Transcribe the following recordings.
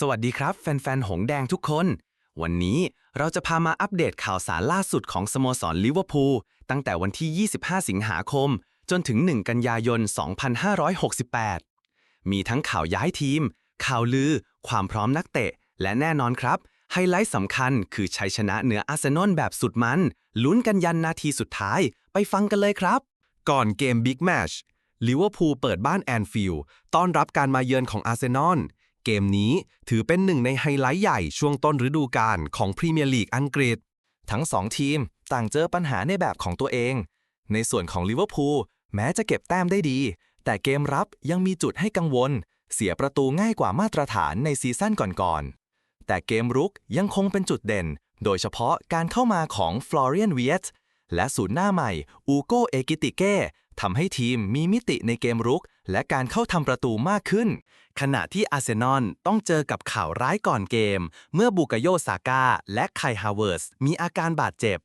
สวัสดีครับ แฟนๆ หงแดงทุกคน วันนี้เราจะพามาอัปเดตข่าวสารล่าสุดของสโมสรลิเวอร์พูลตั้งแต่วันที่ 25 สิงหาคม จนถึง 1 กันยายน 2568 มีทั้งข่าวย้ายทีม ข่าวลือ ความพร้อมนักเตะ และแน่นอนครับ ไฮไลท์สำคัญคือชัยชนะเหนืออาร์เซนอลแบบสุดมัน ลุ้นกันยันนาทีสุดท้าย ไปฟังกันเลยครับ ก่อนเกมบิ๊กแมชลิเวอร์พูลเปิดบ้านแอนฟิลด์ต้อนรับการมาเยือนของอาร์เซนอล เกมนี้ถือเป็นหนึ่งในไฮไลท์ใหญ่ช่วงต้นฤดูกาลของพรีเมียร์ลีกอังกฤษ ทั้งสองทีมต่างเจอปัญหาในแบบของตัวเอง ในส่วนของลิเวอร์พูลแม้จะเก็บแต้มได้ดี แต่เกมรับยังมีจุดให้กังวล เสียประตูง่ายกว่ามาตรฐานในซีซั่นก่อนๆ แต่เกมรุกยังคงเป็นจุดเด่น โดยเฉพาะการเข้ามาของฟลอเรียนเวียตและศูนย์หน้าใหม่อูโกเอกิติเก้ ทำให้ทีมมีมิติในเกมรุก และการเข้าทำประตูมากขึ้น ขณะที่อาร์เซนอลต้องเจอกับข่าวร้ายก่อนเกม เมื่อบูกาโยซาก้าและไคฮาวเวิร์สมีอาการบาดเจ็บ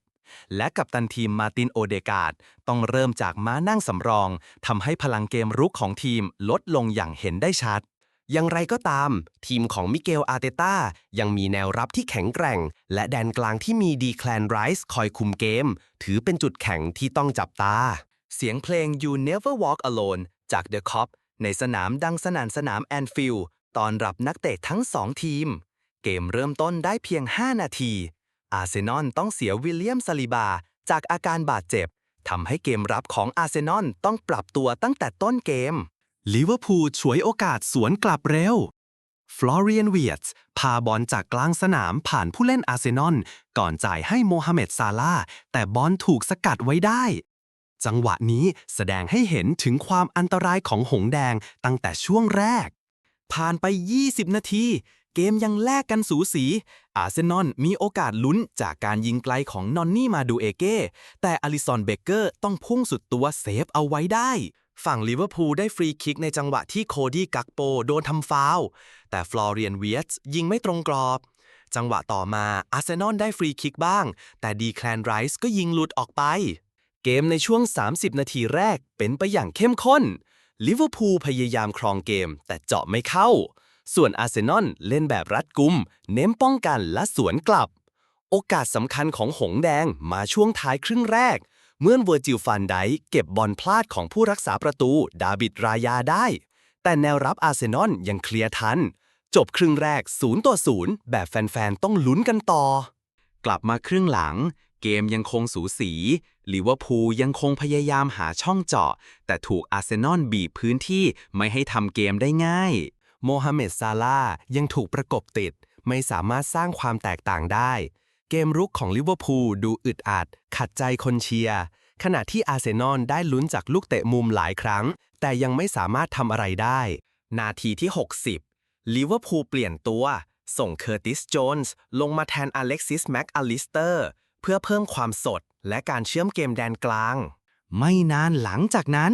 และกัปตันทีมมาร์ตินโอเดกาดต้องเริ่มจากม้านั่งสำรองทำให้พลังเกมรุกของทีมลดลงอย่างเห็นได้ชัดอย่างไรก็ตาม ทีมของมิเกลอาร์เตต้ายังมีแนวรับที่แข็งแกร่ง และแดนกลางที่มีดีแคลนไรส์คอยคุมเกม ถือเป็นจุดแข็งที่ต้องจับตา เสียงเพลง You Never Walk Alone จาก The Cop ในสนามดังสนั่นสนามแอนฟิลด์ตอนรับนักเตะทั้งสองทีม เกมเริ่มต้นได้เพียง 5 นาที อาร์เซนอลต้องเสียวิลเลียมซาลิบา จากอาการบาดเจ็บทำให้เกมรับของอาร์เซนอลต้องปรับตัวตั้งแต่ต้นเกม ลิเวอร์พูลฉวยโอกาสสวนกลับเร็ว ฟลอเรียนเวียตส์พาบอลจากกลางสนามผ่านผู้เล่นอาร์เซนอลก่อนจ่ายให้โมฮัมเหม็ดซาลาห์แต่บอลถูกสกัดไว้ได้ จังหวะนี้แสดงให้เห็นถึงความอันตรายของหงแดงตั้งแต่ช่วงแรก ผ่านไป 20 นาที เกมยังแลกกันสูสี อาร์เซนอลมีโอกาสลุ้นจากการยิงไกลของนอนนี่มาดูเอเก้ แต่อลิซอนเบเกอร์ต้องพุ่งสุดตัวเซฟเอาไว้ได้ ฝั่งลิเวอร์พูลได้ฟรีคิกในจังหวะที่โคดี้กักโปโดนทำฟาวล์แต่ฟลอเรียนเวียส์ยิงไม่ตรงกรอบจังหวะต่อมาอาร์เซนอลได้ฟรีคิกบ้าง แต่ดีแคลนไรส์ก็ยิงหลุดออกไป เกมในช่วง 30 นาทีแรกเป็นไปอย่างเข้มข้น ลิเวอร์พูลพยายามครองเกมแต่เจาะไม่เข้า ส่วนอาร์เซนอลเล่นแบบรัดกุม เน้นป้องกันและสวนกลับ โอกาสสำคัญของหงแดงมาช่วงท้ายครึ่งแรก เมื่อเวอร์จิลฟันไดเก็บบอลพลาดของผู้รักษาประตูดาบิดรายาได้ แต่แนวรับอาร์เซนอลยังเคลียร์ทัน จบครึ่งแรก0ต่อ0แบบแฟนๆต้องลุ้นกันต่อ กลับมาครึ่งหลัง เกมยังคงสูสีลิเวอร์พูลยังคงพยายามหาช่องเจาะ แต่ถูกอาร์เซนอลบีบพื้นที่ไม่ให้ทำเกมได้ง่าย โมฮัมเหม็ดซาลายังถูกประกบติด ไม่สามารถสร้างความแตกต่างได้ เกมรุกของลิเวอร์พูลดูอึดอัด ขัดใจคนเชียร์ขณะที่อาร์เซนอลได้ลุ้นจากลูกเตะมุมหลายครั้ง แต่ยังไม่สามารถทำอะไรได้ นาทีที่ 60 ลิเวอร์พูลเปลี่ยนตัว ส่งเคอร์ติส โจนส์ ลงมาแทนอเล็กซิส แม็กอลิสเตอร์ เพื่อเพิ่มความสดและการเชื่อมเกมแดนกลาง ไม่นานหลังจากนั้น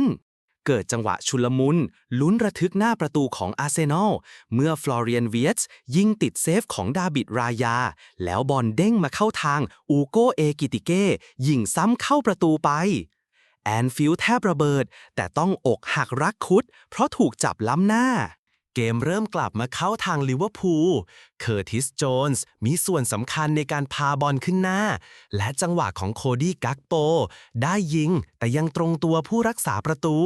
เกิดจังหวะชุลมุน ลุ้นระทึกหน้าประตูของอาร์เซนอล เมื่อฟลอเรียนเวียส์ยิงติดเซฟของดาบิดรายา แล้วบอลเด้งมาเข้าทางอูโกเอกิติเก้ยิงซ้ำเข้าประตูไปแอนฟิลแทบระเบิด แต่ต้องอกหักรักคุด เพราะถูกจับล้ำหน้า เกมเริ่มกลับมาเข้าทางลิเวอร์พูล เคอร์ติส โจนส์มีส่วนสำคัญในการพาบอลขึ้นหน้า และจังหวะของโคดี้กักโป ได้ยิง แต่ยังตรงตัวผู้รักษาประตู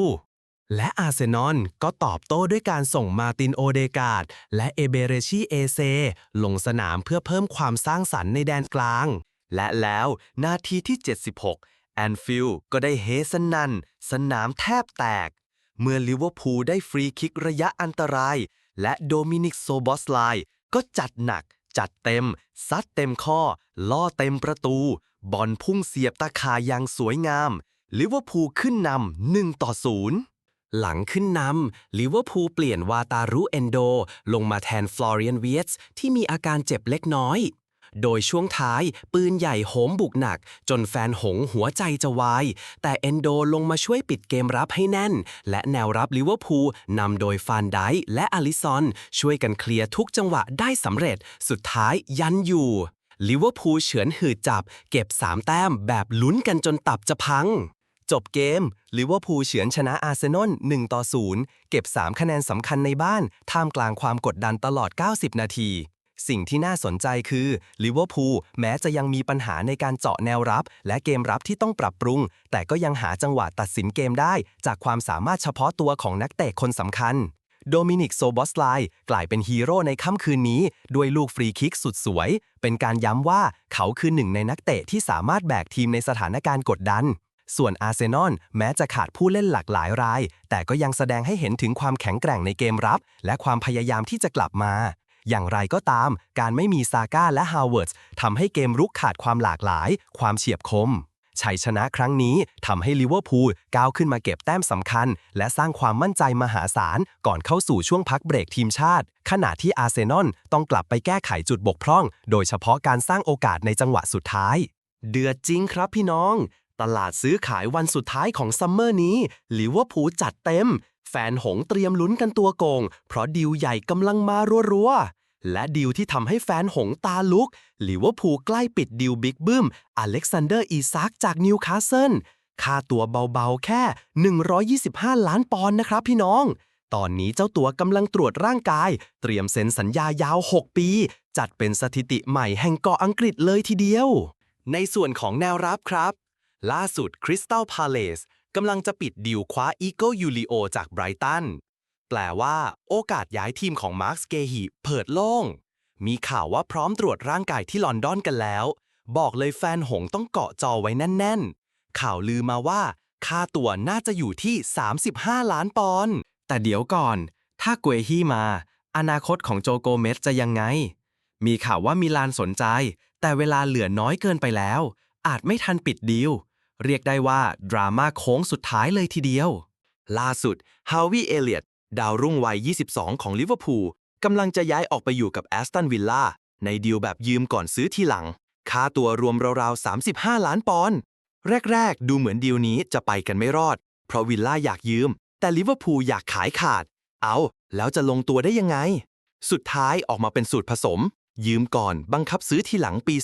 และอาร์เซนอลก็ตอบโต้ด้วยการส่งมาตินโอเดกาดและเอเบเรชีเอเซ ลงสนามเพื่อเพิ่มความสร้างสรรค์ในแดนกลาง และแล้วนาทีที่ 76แอนฟิลด์ก็ได้เฮสนันสนามแทบแตก เมื่อลิเวอร์พูลได้ฟรีคิกระยะอันตราย และโดมินิกโซบอสไลก็จัดหนัก จัดเต็ม ซัดเต็มข้อ ล่อเต็มประตู บอลพุ่งเสียบตาข่ายอย่างสวยงาม ลิเวอร์พูลขึ้นนำ1ต่อ0หลังขึ้นนำลิเวอร์พูลเปลี่ยนวาตารุเอนโด ลงมาแทนฟลอเรียนเวียสที่มีอาการเจ็บเล็กน้อย โดยช่วงท้ายปืนใหญ่โหมบุกหนัก จนแฟนหงหัวใจจะวาย แต่เอนโดลงมาช่วยปิดเกมรับให้แน่น และแนวรับลิเวอร์พูลนำโดยฟานไดและอลิซอน ช่วยกันเคลียร์ทุกจังหวะได้สำเร็จ สุดท้ายยันอยู่ลิเวอร์พูลเฉือนหืดจับ เก็บ 3 แต้มแบบลุ้นกันจนตับจะพัง จบเกมลิเวอร์พูลเฉือนชนะอาร์เซนอล1ต่อ0เก็บ 3 คะแนนสำคัญในบ้าน ท่ามกลางความกดดันตลอด 90 นาที สิ่งที่น่าสนใจคือลิเวอร์พูลแม้จะยังมีปัญหาในการเจาะแนวรับ และเกมรับที่ต้องปรับปรุง แต่ก็ยังหาจังหวะตัดสินเกมได้ จากความสามารถเฉพาะตัวของนักเตะคนสำคัญ โดมินิกโซบอสไลกลายเป็นฮีโร่ในค่ำคืนนี้ ด้วยลูกฟรีคิกสุดสวย เป็นการย้ำว่าเขาคือหนึ่งในนักเตะที่สามารถแบกทีมในสถานการณ์กดดันส่วนอาร์เซนอลแม้จะขาดผู้เล่นหลากหลายราย แต่ก็ยังแสดงให้เห็นถึงความแข็งแกร่งในเกมรับ และความพยายามที่จะกลับมา อย่างไรก็ตาม การไม่มีซาก้าและฮาวเวิร์ดทำให้เกมรุกขาดความหลากหลาย ความเฉียบคม ชัยชนะครั้งนี้ทำให้ลิเวอร์พูลก้าวขึ้นมาเก็บแต้มสำคัญ และสร้างความมั่นใจมหาศาล ก่อนเข้าสู่ช่วงพักเบรกทีมชาติ ขณะที่อาร์เซนอลต้องกลับไปแก้ไขจุดบกพร่อง โดยเฉพาะการสร้างโอกาสในจังหวะสุดท้าย เดือดจริงครับพี่น้อง ตลาดซื้อขายวันสุดท้ายของซัมเมอร์นี้ลิเวอร์พูลจัดเต็มแฟนหงเตรียมลุ้นกันตัวโกง เพราะดีลใหญ่กำลังมารัวๆ และดีลที่ทำให้แฟนหงตาลุกลิเวอร์พูลใกล้ปิดดีลบิ๊กบึ้ม อเล็กซานเดอร์อีซักจากนิวคาสเซิลค่าตัวเบาๆแค่ 125 ล้านปอนด์นะครับพี่น้อง ตอนนี้เจ้าตัวกำลังตรวจร่างกาย เตรียมเซ็นสัญญายาว 6 ปี จัดเป็นสถิติใหม่แห่งเกาะอังกฤษเลยทีเดียว ในส่วนของแนวรับครับ ล่าสุดคริสตัลพาเลสกำลังจะปิดดีลคว้าอีโกยูริโอจากไบรตัน แปลว่า โอกาสย้ายทีมของมาร์คสเกฮีเปิดโล่ง มีข่าวว่าพร้อมตรวจร่างกายที่ลอนดอนกันแล้ว บอกเลยแฟนหงต้องเกาะจอไว้แน่น ๆ ข่าวลือมาว่า ค่าตัวน่าจะอยู่ที่ 35 ล้านปอนด์แต่เดี๋ยวก่อน ถ้าเกวฮีมา อนาคตของโจโกเมสจะยังไง มีข่าวว่ามิลานสนใจ แต่เวลาเหลือน้อยเกินไปแล้ว อาจไม่ทันปิดดีลเรียกได้ว่า ดราม่าโค้งสุดท้ายเลยทีเดียว ล่าสุดฮาวิเอเลียต ดาวรุ่งวัย 22 ของลิเวอร์พูลกำลังจะย้ายออกไปอยู่กับแอสตันวิลล่าในดีลแบบยืมก่อนซื้อทีหลัง ค่าตัวรวมราวๆ 35 ล้านปอนด์ แรก ๆ ดูเหมือนดีลนี้จะไปกันไม่รอด เพราะวิลล่าอยากยืม แต่ลิเวอร์พูลอยากขายขาด เอาแล้วจะลงตัวได้ยังไง สุดท้ายออกมาเป็นสูตรผสม ยืมก่อนบังคับซื้อทีหลังปี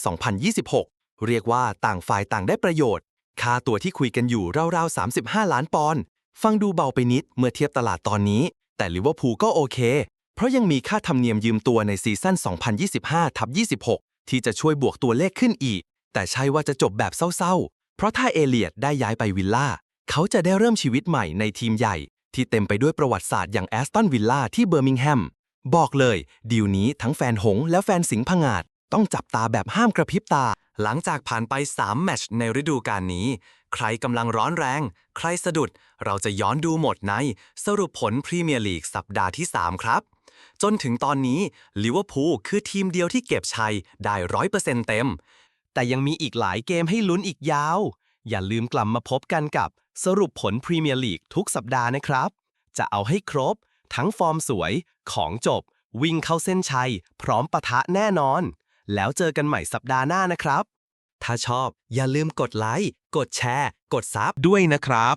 2026 เรียกว่าต่างฝ่ายต่างได้ประโยชน์ ค่าตัวที่คุยกันอยู่ราวๆ 35 ล้านปอนด์ ฟังดูเบาไปนิดเมื่อเทียบตลาดตอนนี้ แต่ลิเวอร์พูลก็โอเค เพราะยังมีค่าธรรมเนียมยืมตัวในซีซั่น 2025ทับ26 ที่จะช่วยบวกตัวเลขขึ้นอีก แต่ใช่ว่าจะจบแบบเศร้าๆ เพราะถ้าเอเลียดได้ย้ายไปวิลล่า เขาจะได้เริ่มชีวิตใหม่ในทีมใหญ่ ที่เต็มไปด้วยประวัติศาสตร์อย่างแอสตันวิลล่าที่เบอร์มิงแฮม บอกเลย ดีลนี้ทั้งแฟนหงส์และแฟนสิงห์ผงาด ต้องจับตาแบบห้ามกระพริบตา หลังจากผ่านไป 3 แมตช์ในฤดูกาลนี้ ใครกำลังร้อนแรง ใครสะดุด เราจะย้อนดูหมดในสรุปผลพรีเมียร์ลีกสัปดาห์ที่ 3 ครับ จนถึงตอนนี้ลิเวอร์พูลคือทีมเดียวที่เก็บชัยได้ร้อยเปอร์เซ็นต์เต็ม แต่ยังมีอีกหลายเกมให้ลุ้นอีกยาว อย่าลืมกลับมาพบกันกับสรุปผลพรีเมียร์ลีกทุกสัปดาห์นะครับ จะเอาให้ครบ ทั้งฟอร์มสวย ของจบ วิ่งเข้าเส้นชัย พร้อมปะทะแน่นอน แล้วเจอกันใหม่สัปดาห์หน้านะครับ ถ้าชอบอย่าลืมกดไลค์ กดแชร์ กดซับด้วยนะครับ